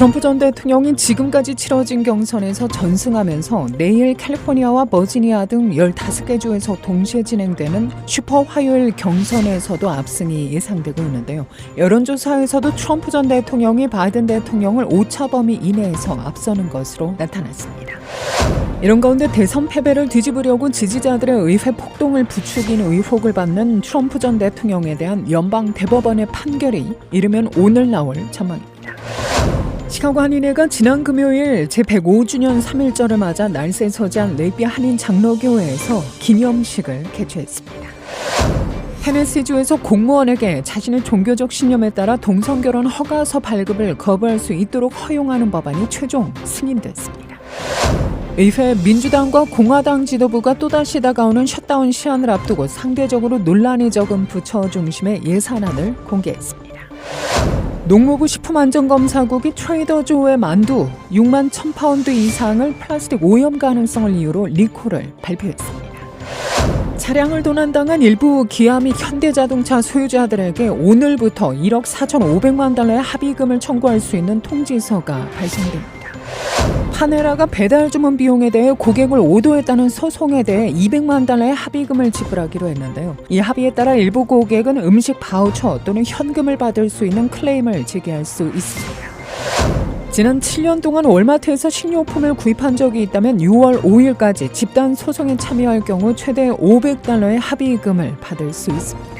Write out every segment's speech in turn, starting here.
트럼프 전 대통령이 지금까지 치러진 경선에서 전승하면서 내일 캘리포니아와 버지니아 등 15개 주에서 동시에 진행되는 슈퍼 화요일 경선에서도 압승이 예상되고 있는데요. 여론조사에서도 트럼프 전 대통령이 바이든 대통령을 오차 범위 이내에서 앞서는 것으로 나타났습니다. 이런 가운데 대선 패배를 뒤집으려고 지지자들의 의회 폭동을 부추긴 의혹을 받는 트럼프 전 대통령에 대한 연방 대법원의 판결이 이르면 오늘 나올 전망입니다. 시카고 한인회가 지난 금요일 제105주년 3일절을 맞아 날새 서지한 레이비 한인 장로교회에서 기념식을 개최했습니다. 테네시주에서 공무원에게 자신의 종교적 신념에 따라 동성결혼 허가서 발급을 거부할 수 있도록 허용하는 법안이 최종 승인됐습니다. 의회 민주당과 공화당 지도부가 또다시 다가오는 셧다운 시한을 앞두고 상대적으로 논란이 적은 부처 중심의 예산안을 공개했습니다. 농무부 식품안전검사국이 트레이더조의 만두 6만 1000파운드 이상을 플라스틱 오염 가능성을 이유로 리콜을 발표했습니다. 차량을 도난당한 일부 기아 및 현대자동차 소유자들에게 오늘부터 1억 4,500만 달러의 합의금을 청구할 수 있는 통지서가 발송됩니다. 파네라가 배달 주문 비용에 대해 고객을 오도했다는 소송에 대해 200만 달러의 합의금을 지불하기로 했는데요. 이 합의에 따라 일부 고객은 음식 바우처 또는 현금을 받을 수 있는 클레임을 제기할 수 있습니다. 지난 7년 동안 월마트에서 식료품을 구입한 적이 있다면 6월 5일까지 집단 소송에 참여할 경우 최대 500달러의 합의금을 받을 수 있습니다.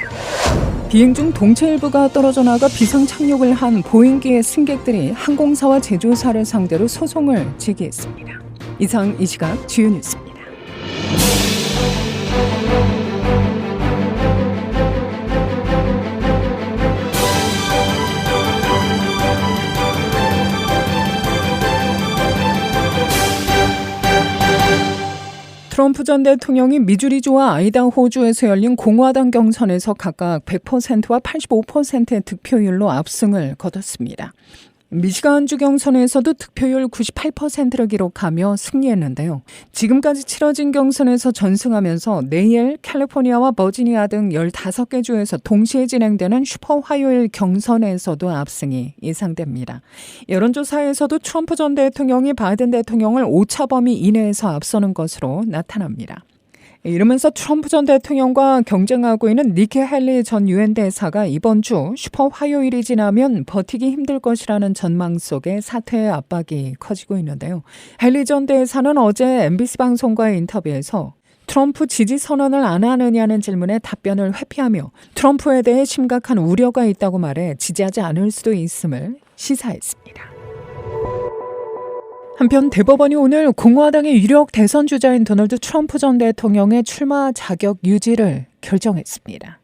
비행 중 동체 일부가 떨어져 나가 비상 착륙을 한 보잉기의 승객들이 항공사와 제조사를 상대로 소송을 제기했습니다. 이상 이 시각 주요 뉴스입니다. 트럼프 전 대통령이 미주리주와 아이다호주에서 열린 공화당 경선에서 각각 100%와 85%의 득표율로 압승을 거뒀습니다. 미시간주 경선에서도 득표율 98%를 기록하며 승리했는데요. 지금까지 치러진 경선에서 전승하면서 내일 캘리포니아와 버지니아 등 15개 주에서 동시에 진행되는 슈퍼 화요일 경선에서도 압승이 예상됩니다. 여론조사에서도 트럼프 전 대통령이 바이든 대통령을 오차 범위 이내에서 앞서는 것으로 나타납니다. 이러면서 트럼프 전 대통령과 경쟁하고 있는 니키 헬리 전 유엔 대사가 이번 주 슈퍼 화요일이 지나면 버티기 힘들 것이라는 전망 속에 사퇴의 압박이 커지고 있는데요. 헬리 전 대사는 어제 MBC 방송과의 인터뷰에서 트럼프 지지 선언을 안 하느냐는 질문에 답변을 회피하며 트럼프에 대해 심각한 우려가 있다고 말해 지지하지 않을 수도 있음을 시사했습니다. 한편 대법원이 오늘 공화당의 유력 대선 주자인 도널드 트럼프 전 대통령의 출마 자격 유지를 결정했습니다.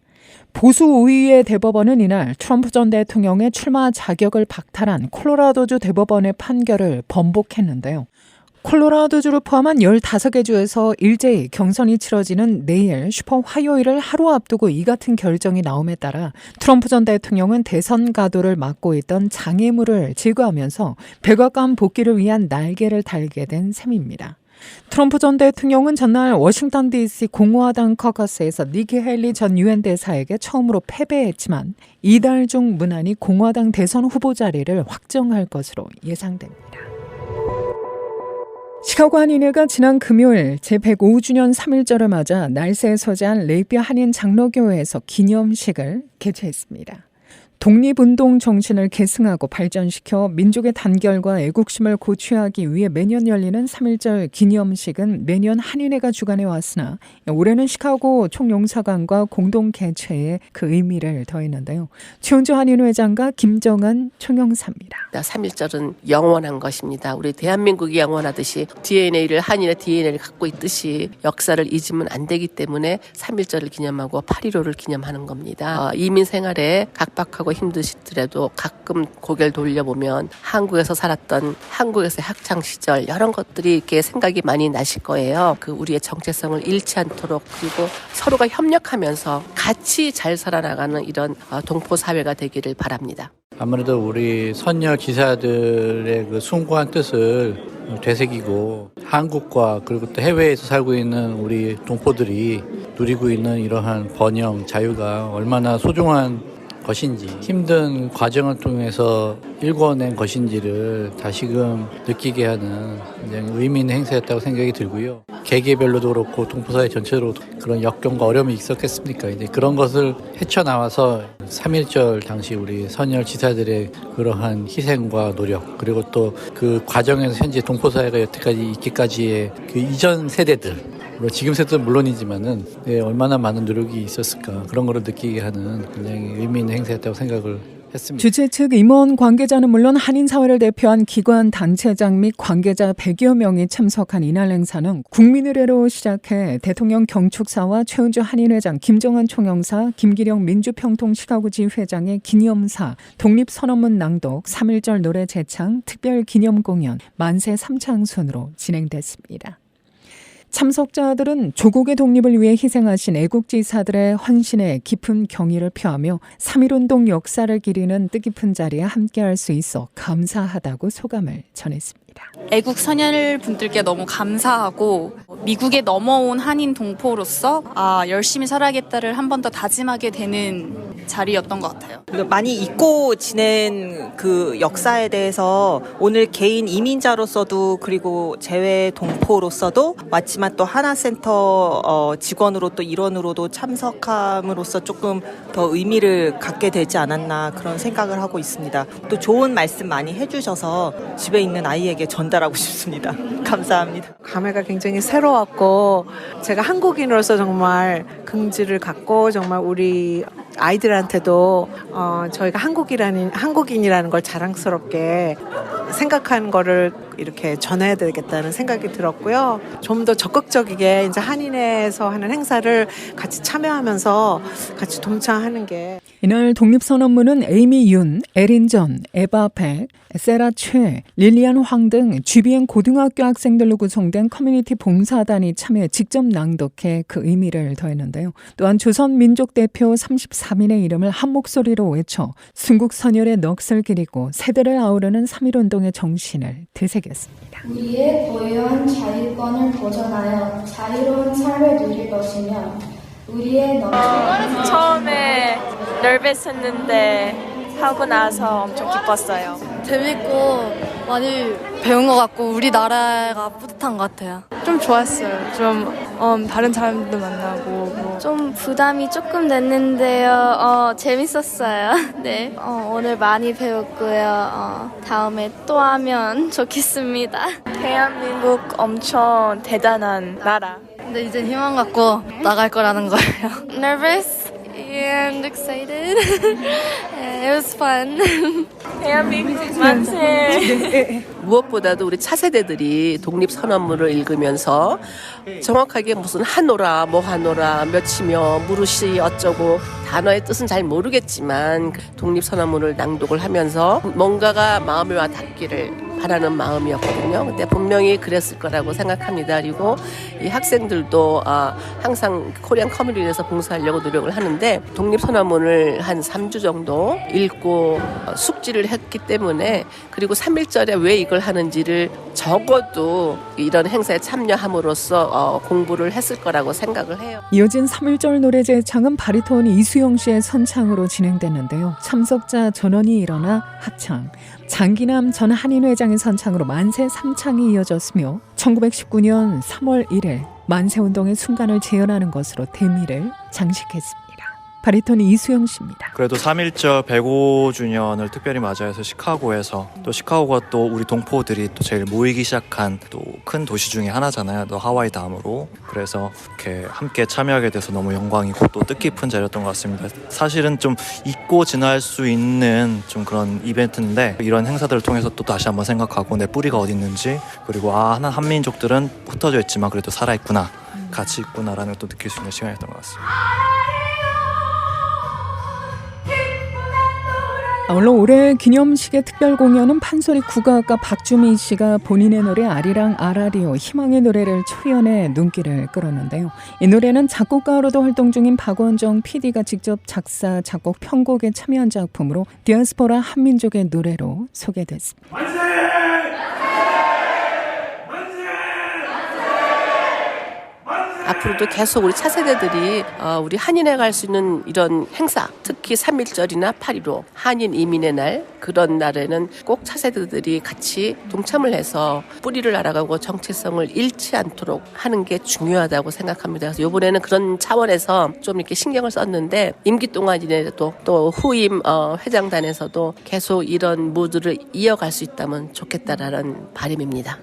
보수 우위의 대법원은 이날 트럼프 전 대통령의 출마 자격을 박탈한 콜로라도주 대법원의 판결을 번복했는데요. 콜로라도주를 포함한 15개 주에서 일제히 경선이 치러지는 내일 슈퍼 화요일을 하루 앞두고 이 같은 결정이 나옴에 따라 트럼프 전 대통령은 대선 가도를 맡고 있던 장애물을 제거하면서 백악관 복귀를 위한 날개를 달게 된 셈입니다. 트럼프 전 대통령은 전날 워싱턴 DC 공화당 커커스에서 니키 헬리 전 유엔 대사에게 처음으로 패배했지만 이달 중 무난히 공화당 대선 후보 자리를 확정할 것으로 예상됩니다. 시카고 한인회가 지난 금요일 제105주년 3일절을 맞아 날새에 서지한 레이비 한인 장로교회에서 기념식을 개최했습니다. 독립운동 정신을 계승하고 발전시켜 민족의 단결과 애국심을 고취하기 위해 매년 열리는 3.1절 기념식은 매년 한인회가 주관해 왔으나 올해는 시카고 총용사관과 공동 개최에 그 의미를 더했는데요. 최은주 한인회장과 김정은 총영사입니다. 3.1절은 영원한 것입니다. 우리 대한민국이 영원하듯이 DNA를 한인의 DNA를 갖고 있듯이 역사를 잊으면 안 되기 때문에 3.1절을 기념하고 8.15를 기념하는 겁니다. 어, 이민 생활에 각박하고 힘드시더라도 가끔 고개를 돌려보면 한국에서 살았던 한국에서 학창 시절 이런 것들이 이렇게 생각이 많이 나실 거예요. 그 우리의 정체성을 잃지 않도록 그리고 서로가 협력하면서 같이 잘 살아나가는 이런 어, 동포 사회가 되기를 바랍니다. 아무래도 우리 선녀 기사들의 그 숭고한 뜻을 되새기고 한국과 그리고 또 해외에서 살고 있는 우리 동포들이 누리고 있는 이러한 번영, 자유가 얼마나 소중한 것인지 힘든 과정을 통해서 일궈낸 것인지를 다시금 느끼게 하는 의미 있는 행사였다고 생각이 들고요. 개개별로도 그렇고 동포사회 전체로 그런 역경과 어려움이 있었겠습니까? 이제 그런 것을 헤쳐나와서 3.1절 당시 우리 선열 지사들의 그러한 희생과 노력 그리고 또 그 과정에서 현재 동포사회가 여태까지 있기까지의 그 이전 세대들 물론 지금 세대도 물론이지만은 네, 얼마나 많은 노력이 있었을까 그런 거를 느끼게 하는 굉장히 의미 있는 행사였다고 생각을 했습니다. 주최 측 임원 관계자는 물론 한인 사회를 대표한 기관 단체장 및 관계자 100여 명이 참석한 이날 행사는 국민의례로 시작해 대통령 경축사와 최은주 한인회장, 김정한 총영사, 김기령 민주평통 시카고지 회장의 기념사, 독립선언문 낭독, 3.1절 노래 제창, 특별 기념 공연, 만세 3창 순으로 진행됐습니다. 참석자들은 조국의 독립을 위해 희생하신 애국지사들의 헌신에 깊은 경의를 표하며 3.1운동 역사를 기리는 뜻깊은 자리에 함께할 수 있어 감사하다고 소감을 전했습니다. 애국 선열 분들께 너무 감사하고 미국에 넘어온 한인 동포로서 아 열심히 살아야겠다를 한 번 더 다짐하게 되는 자리였던 것 같아요. 많이 잊고 지낸 그 역사에 대해서 오늘 개인 이민자로서도 그리고 재외 동포로서도 왔지만 또 하나센터 어, 직원으로 또 일원으로도 참석함으로써 조금 더 의미를 갖게 되지 않았나 그런 생각을 하고 있습니다. 또 좋은 말씀 많이 해주셔서 집에 있는 아이에게 전달하고 싶습니다. 감사합니다. 감회가 굉장히 새로웠고 제가 한국인으로서 정말 긍지를 갖고 정말 우리 아이들한테도 어, 저희가 한국이라는 한국인이라는 걸 자랑스럽게 생각하는 거를 이렇게 전해야 되겠다는 생각이 들었고요. 좀 더 적극적이게 이제 한인회에서 하는 행사를 같이 참여하면서 같이 동참하는 게 이날 독립선언문은 에이미 윤, 에린 전, 에바 백, 세라 최, 릴리안 황 등 GBN 고등학교 학생들로 구성된 커뮤니티 봉사단이 참여 직접 낭독해 그 의미를 더했는데요. 또한 조선민족 대표 34 민의 이름을 한 목소리로 외쳐 순국 선열의 넋을 기리고 세대를 아우르는 3.1운동의 정신을 되새겼습니다. 우리의 고유한 자유권을 보존하여 자유로운 삶을 누릴 것이며 우리의 넘치는 처음에 nervous했는데 하고 나서 엄청 기뻤어요. 재밌고 많이 배운 것 같고 우리나라가 뿌듯한 것 같아요. 좀 좋았어요. 좀 음, 다른 사람들도 만나고 뭐. 좀 부담이 조금 됐는데요. 어, 재밌었어요. 네. 어, 오늘 많이 배웠고요. 어, 다음에 또 하면 좋겠습니다. 대한민국 엄청 대단한 나라. 근데 이제 희망 갖고 나갈 거라는 거예요. Nervous and excited. It was fun. 대한민국 만세. 무엇보다도 우리 차세대들이 독립선언문을 읽으면서 정확하게 무슨 하노라, 뭐 하노라, 몇이며, 무릇이 어쩌고 단어의 뜻은 잘 모르겠지만 그 독립선언문을 낭독을 하면서 뭔가가 마음에 와 닿기를 바라는 마음이었거든요. 근데 분명히 그랬을 거라고 생각합니다. 그리고 이 학생들도 아, 항상 코리안 커뮤니티에서 봉사하려고 노력을 하는데 독립선언문을 한 3주 정도 읽고 어, 숙지를 했기 때문에 그리고 3.1절에 왜 이걸 하는지를 적어도 이런 행사에 참여함으로써 어, 공부를 했을 거라고 생각을 해요. 이어진 3.1절 노래 제 창은 바리톤 이수영 씨의 선창으로 진행됐는데요. 참석자 전원이 일어나 합창, 장기남 전 한인회장의 선창으로 만세 3창이 이어졌으며 1919년 3월 1일 만세운동의 순간을 재현하는 것으로 대미를 장식했습니다. 바리톤 이수영 씨입니다. 그래도 3.1절 105주년을 특별히 맞이해서 시카고에서 또 시카고가 또 우리 동포들이 또 제일 모이기 시작한 또 큰 도시 중에 하나잖아요. 또 하와이 다음으로. 그래서 이렇게 함께 참여하게 돼서 너무 영광이고 또 뜻깊은 자리였던 것 같습니다. 사실은 좀 잊고 지날 수 있는 좀 그런 이벤트인데 이런 행사들을 통해서 또 다시 한번 생각하고 내 뿌리가 어디 있는지 그리고 아, 하나 한민족들은 흩어져 있지만 그래도 살아있구나. 같이 있구나라는 걸또 느낄 수 있는 시간이었던 것 같습니다. 물론 올해 기념식의 특별 공연은 판소리 국악가 박주민 씨가 본인의 노래 아리랑 아라리오 희망의 노래를 초연해 눈길을 끌었는데요. 이 노래는 작곡가로도 활동 중인 박원정 PD가 직접 작사, 작곡, 편곡에 참여한 작품으로 디아스포라 한민족의 노래로 소개됐습니다. 앞으로도 계속 우리 차세대들이 어, 우리 한인회 갈수 있는 이런 행사, 특히 3.1절이나 8.15 한인 이민의 날 그런 날에는 꼭 차세대들이 같이 동참을 해서 뿌리를 알아가고 정체성을 잃지 않도록 하는 게 중요하다고 생각합니다. 그래서 이번에는 그런 차원에서 좀 이렇게 신경을 썼는데 임기 동안이라도 또 후임 어, 회장단에서도 계속 이런 무드를 이어갈 수 있다면 좋겠다라는 바람입니다.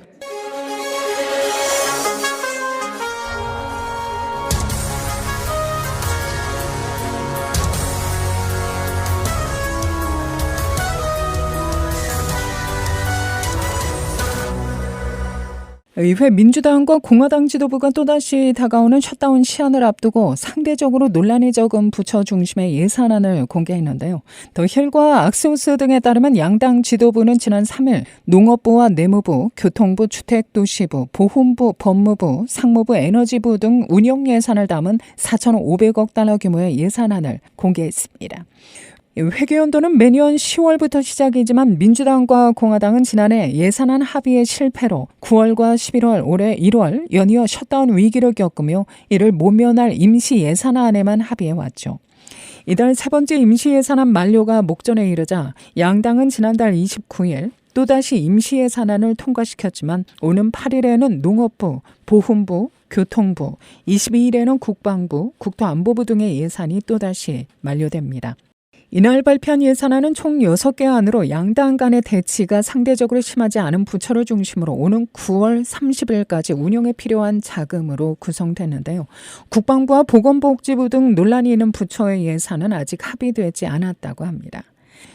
의회 민주당과 공화당 지도부가 또다시 다가오는 셧다운 시한을 앞두고 상대적으로 논란이 적은 부처 중심의 예산안을 공개했는데요. 더 힐과 악소스 등에 따르면 양당 지도부는 지난 3일 농업부와 내무부, 교통부, 주택도시부, 보훈부, 법무부, 상무부, 에너지부 등 운영 예산을 담은 4,500억 달러 규모의 예산안을 공개했습니다. 회계연도는 매년 10월부터 시작이지만 민주당과 공화당은 지난해 예산안 합의의 실패로 9월과 11월, 올해 1월 연이어 셧다운 위기를 겪으며 이를 모면할 임시 예산안에만 합의해 왔죠. 이달 세 번째 임시 예산안 만료가 목전에 이르자 양당은 지난달 29일 또다시 임시 예산안을 통과시켰지만 오는 8일에는 농업부, 보훈부, 교통부, 22일에는 국방부, 국토안보부 등의 예산이 또다시 만료됩니다. 이날 발표한 예산안은 총 6개 안으로 양당 간의 대치가 상대적으로 심하지 않은 부처를 중심으로 오는 9월 30일까지 운영에 필요한 자금으로 구성됐는데요. 국방부와 보건복지부 등 논란이 있는 부처의 예산은 아직 합의되지 않았다고 합니다.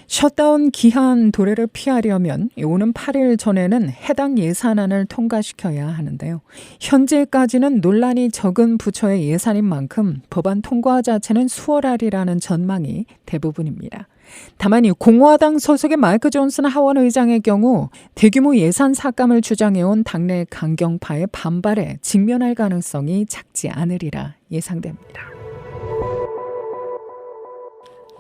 셧다운 기한 도래를 피하려면 오는 8일 전에는 해당 예산안을 통과시켜야 하는데요. 현재까지는 논란이 적은 부처의 예산인 만큼 법안 통과 자체는 수월하리라는 전망이 대부분입니다. 다만 이 공화당 소속의 마이크 존슨 하원 의장의 경우 대규모 예산 삭감을 주장해온 당내 강경파의 반발에 직면할 가능성이 작지 않으리라 예상됩니다.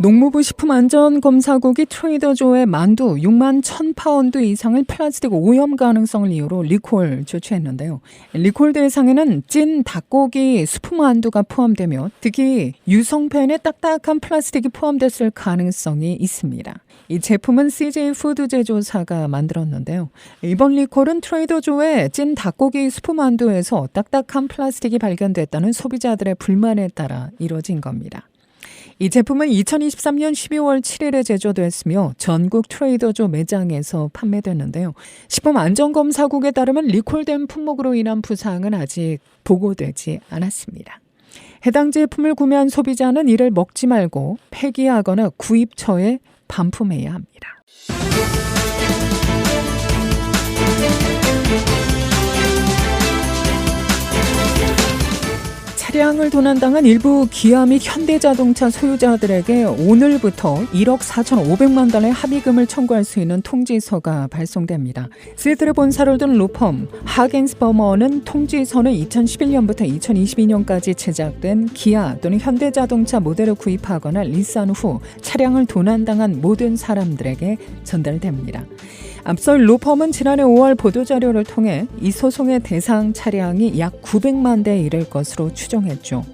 농무부 식품안전검사국이 트레이더조의 만두 6만 1000파운드 이상을 플라스틱 오염 가능성을 이유로 리콜 조치했는데요. 리콜 대상에는 찐 닭고기 스프 만두가 포함되며 특히 유성팬에 딱딱한 플라스틱이 포함됐을 가능성이 있습니다. 이 제품은 CJ 푸드 제조사가 만들었는데요. 이번 리콜은 트레이더조의 찐 닭고기 스프 만두에서 딱딱한 플라스틱이 발견됐다는 소비자들의 불만에 따라 이뤄진 겁니다. 이 제품은 2023년 12월 7일에 제조됐으며 전국 트레이더조 매장에서 판매됐는데요. 식품안전검사국에 따르면 리콜된 품목으로 인한 부상은 아직 보고되지 않았습니다. 해당 제품을 구매한 소비자는 이를 먹지 말고 폐기하거나 구입처에 반품해야 합니다. 차량을 도난당한 일부 기아 및 현대자동차 소유자들에게 오늘부터 1억 4,500만 달러의 합의금을 청구할 수 있는 통지서가 발송됩니다. 시드를 본사를 둔 로펌 하겐스버머는 통지서는 2011년부터 2022년까지 제작된 기아 또는 현대자동차 모델을 구입하거나 리스한 후 차량을 도난당한 모든 사람들에게 전달됩니다. 앞서 로펌은 지난해 5월 보도자료를 통해 이 소송의 대상 차량이 약 900만 대에 이를 것으로 추정했죠.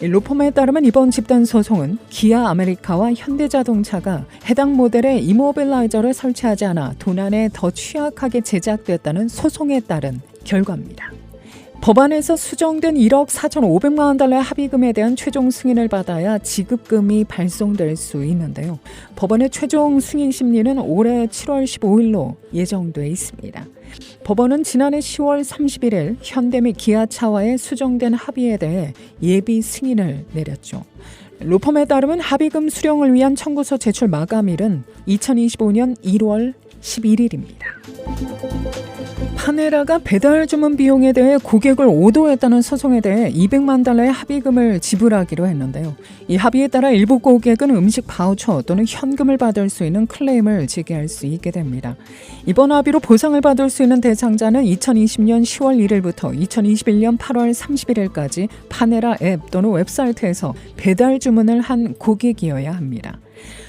이 로펌에 따르면 이번 집단 소송은 기아 아메리카와 현대자동차가 해당 모델의 이모빌라이저를 설치하지 않아 도난에 더 취약하게 제작됐다는 소송에 따른 결과입니다. 법안에서 수정된 1억 4,500만 원 달러의 합의금에 대한 최종 승인을 받아야 지급금이 발송될 수 있는데요. 법원의 최종 승인 심리는 올해 7월 15일로 예정돼 있습니다. 법원은 지난해 10월 31일 현대 및 기아차와의 수정된 합의에 대해 예비 승인을 내렸죠. 로펌에 따르면 합의금 수령을 위한 청구서 제출 마감일은 2025년 1월 11일입니다. 파네라가 배달 주문 비용에 대해 고객을 오도했다는 소송에 대해 200만 달러의 합의금을 지불하기로 했는데요. 이 합의에 따라 일부 고객은 음식 바우처 또는 현금을 받을 수 있는 클레임을 제기할 수 있게 됩니다. 이번 합의로 보상을 받을 수 있는 대상자는 2020년 10월 1일부터 2021년 8월 31일까지 파네라 앱 또는 웹사이트에서 배달 주문을 한 고객이어야 합니다.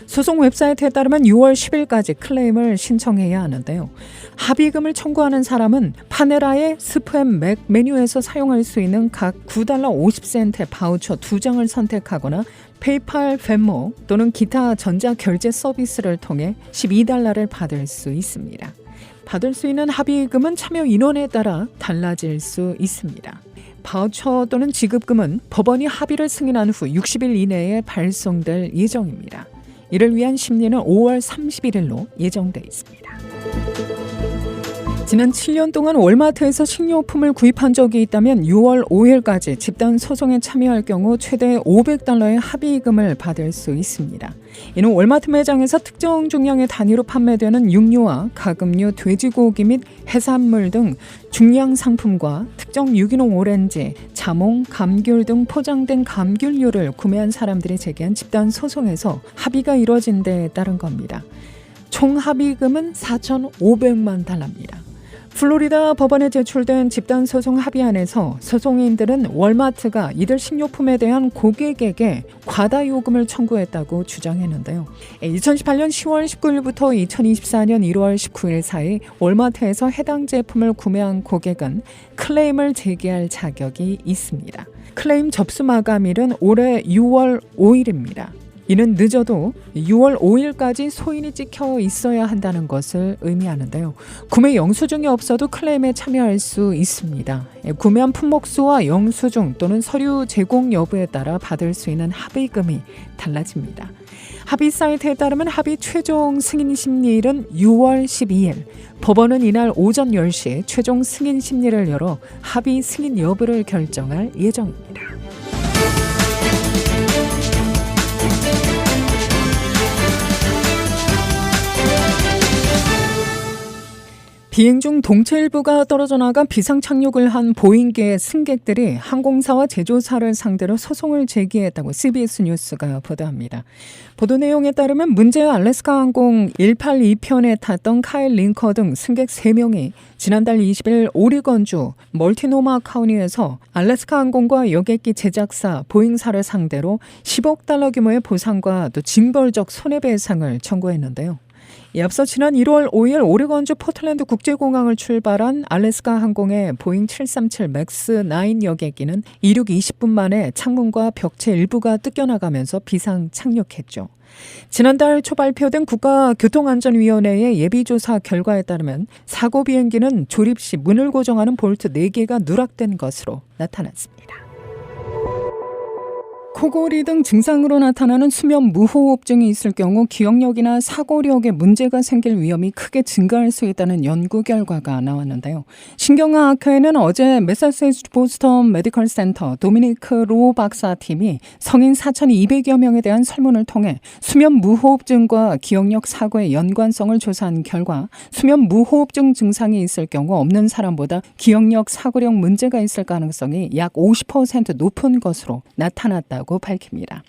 소송 웹사이트에 따르면 6월 10일까지 클레임을 신청해야 하는데요. 합의금을 청구하는 사람은 파네라의 스팸 맥 메뉴에서 사용할 수 있는 각 9달러 50센트의 바우처 2장을 선택하거나 페이팔, 벤모 또는 기타 전자 결제 서비스를 통해 12달러를 받을 수 있습니다. 받을 수 있는 합의금은 참여 인원에 따라 달라질 수 있습니다. 바우처 또는 지급금은 법원이 합의를 승인한 후 60일 이내에 발송될 예정입니다. 이를 위한 심리는 5월 31일로 예정돼 있습니다. 지난 7년 동안 월마트에서 식료품을 구입한 적이 있다면 6월 5일까지 집단 소송에 참여할 경우 최대 500달러의 합의금을 받을 수 있습니다. 이는 월마트 매장에서 특정 중량의 단위로 판매되는 육류와 가금류, 돼지고기 및 해산물 등 중량 상품과 특정 유기농 오렌지, 자몽, 감귤 등 포장된 감귤류를 구매한 사람들이 제기한 집단 소송에서 합의가 이뤄진 데에 따른 겁니다. 총 합의금은 4,500만 달러입니다. 플로리다 법원에 제출된 집단 소송 합의안에서 소송인들은 월마트가 이들 식료품에 대한 고객에게 과다 요금을 청구했다고 주장했는데요. 2018년 10월 19일부터 2024년 1월 19일 사이 월마트에서 해당 제품을 구매한 고객은 클레임을 제기할 자격이 있습니다. 클레임 접수 마감일은 올해 6월 5일입니다. 이는 늦어도 6월 5일까지 소인이 찍혀 있어야 한다는 것을 의미하는데요. 구매 영수증이 없어도 클레임에 참여할 수 있습니다. 예, 구매한 품목수와 영수증 또는 서류 제공 여부에 따라 받을 수 있는 합의금이 달라집니다. 합의 사이트에 따르면 합의 최종 승인 심리일은 6월 12일. 법원은 이날 오전 10시 최종 승인 심리를 열어 합의 승인 여부를 결정할 예정입니다. 비행 중 동체 일부가 떨어져 나가 비상 착륙을 한 보잉계의 승객들이 항공사와 제조사를 상대로 소송을 제기했다고 CBS 뉴스가 보도합니다. 보도 내용에 따르면 문제의 알래스카 항공 182편에 탔던 카일 링커 등 승객 3명이 지난달 20일 오리건주 멀티노마 카운티에서 알래스카 항공과 여객기 제작사 보잉사를 상대로 10억 달러 규모의 보상과 또 징벌적 손해배상을 청구했는데요. 이 앞서 지난 1월 5일 오레건주 포틀랜드 국제공항을 출발한 알래스카 항공의 보잉 737 맥스 9 여객기는 이륙 20분 만에 창문과 벽체 일부가 뜯겨나가면서 비상 착륙했죠. 지난달 초 발표된 국가교통안전위원회의 예비조사 결과에 따르면 사고 비행기는 조립 시 문을 고정하는 볼트 4개가 누락된 것으로 나타났습니다. 코골이 등 증상으로 나타나는 수면 무호흡증이 있을 경우 기억력이나 사고력에 문제가 생길 위험이 크게 증가할 수 있다는 연구 결과가 나왔는데요. 신경학회는 어제 메사세이츠 보스턴 메디컬 센터 도미니크 로 박사 팀이 성인 4,200여 명에 대한 설문을 통해 수면 무호흡증과 기억력 사고의 연관성을 조사한 결과 수면 무호흡증 증상이 있을 경우 없는 사람보다 기억력 사고력 문제가 있을 가능성이 약 50% 높은 것으로 나타났다고 밝힙니다.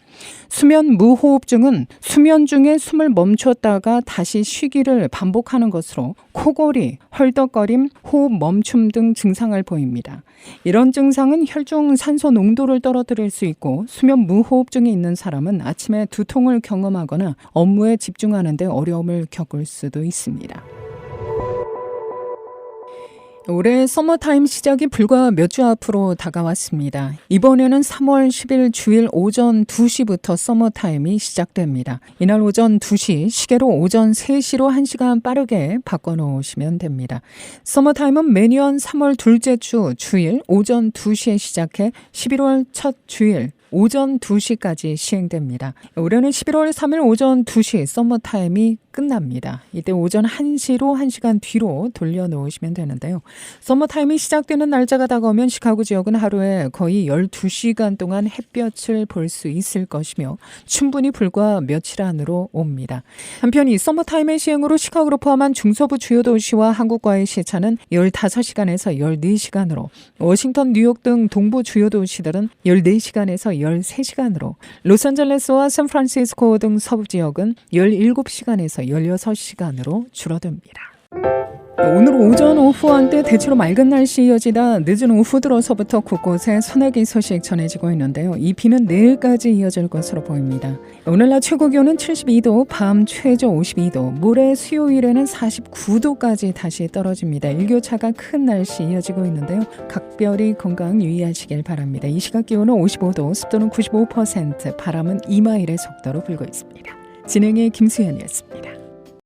수면 무호흡증은 수면 중에 숨을 멈췄다가 다시 쉬기를 반복하는 것으로 코골이, 헐떡거림, 호흡 멈춤 등 증상을 보입니다. 이런 증상은 혈중 산소 농도를 떨어뜨릴 수 있고 수면 무호흡증이 있는 사람은 아침에 두통을 경험하거나 업무에 집중하는 데 어려움을 겪을 수도 있습니다. 올해 서머타임 시작이 불과 몇 주 앞으로 다가왔습니다. 이번에는 3월 10일 주일 오전 2시부터 서머타임이 시작됩니다. 이날 오전 2시, 시계로 오전 3시로 1시간 빠르게 바꿔놓으시면 됩니다. 서머타임은 매년 3월 둘째 주 주일 오전 2시에 시작해 11월 첫 주일 오전 2시까지 시행됩니다. 올해는 11월 3일 오전 2시 썸머타임이 끝납니다. 이때 오전 1시로 1시간 뒤로 돌려놓으시면 되는데요. 썸머타임이 시작되는 날짜가 다가오면 시카고 지역은 하루에 거의 12시간 동안 햇볕을 볼 수 있을 것이며 충분히 불과 며칠 안으로 옵니다. 한편 이 썸머타임의 시행으로 시카고를 포함한 중서부 주요 도시와 한국과의 시차는 15시간에서 14시간으로 워싱턴, 뉴욕 등 동부 주요 도시들은 14시간에서 13시간으로 로스앤젤레스와 샌프란시스코 등 서부 지역은 17시간에서 16시간으로 줄어듭니다. 오늘 오전 오후 한때 대체로 맑은 날씨 이어지다 늦은 오후 들어서부터 곳곳에 소나기 소식 전해지고 있는데요. 이 비는 내일까지 이어질 것으로 보입니다. 오늘 낮 최고 기온은 72도, 밤 최저 52도, 모레 수요일에는 49도까지 다시 떨어집니다. 일교차가 큰 날씨 이어지고 있는데요. 각별히 건강 유의하시길 바랍니다. 이 시각 기온은 55도, 습도는 95%, 바람은 2마일의 속도로 불고 있습니다. 진행의 김수현이었습니다.